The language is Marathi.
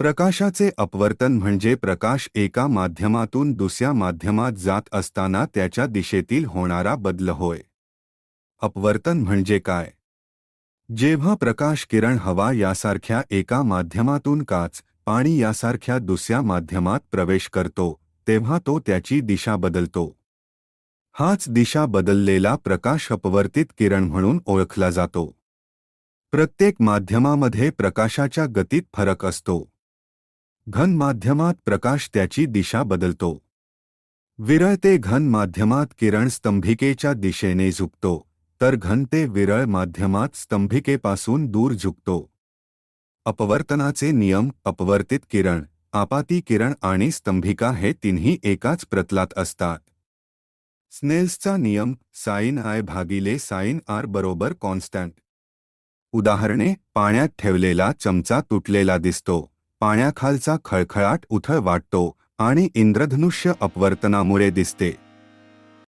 प्रकाशाचे अपवर्तन म्हणजे प्रकाश एका माध्यमातून दुसऱ्या माध्यमात जात असताना त्याच्या दिशेतील होणारा बदल होय. अपवर्तन म्हणजे काय? जेव्हा प्रकाश किरण हवा यासारख्या एका माध्यमातून काच पाणी यासारख्या दुसऱ्या माध्यमात प्रवेश करतो तेव्हा तो त्याची दिशा बदलतो. हाच दिशा बदललेला प्रकाश अपवर्तित किरण म्हणून ओळखला जातो. प्रत्येक माध्यमामध्ये प्रकाशाच्या गतीत फरक असतो. घन माध्यमात प्रकाश त्याची दिशा बदलतो. विरळ ते घन माध्यमात किरण स्तंभिकेच्या दिशेने झुकतो तर घन ते विरळ माध्यमात स्तंभिकेपासून दूर झुकतो. अपवर्तनाचे नियम अपवर्तित किरण आपाती किरण आणि स्तंभिका हे तिन्ही एकाच प्रतलात असतात. स्नेल्सचा नियम साईन आय भागिले साईन आर बरोबर कॉन्स्टंट. उदाहरणे पाण्यात ठेवलेला चमचा तुटलेला दिसतो. पाण्याखालचा खळखळाट उथळ वाटतो आणि इंद्रधनुष्य अपवर्तनामुळे दिसते.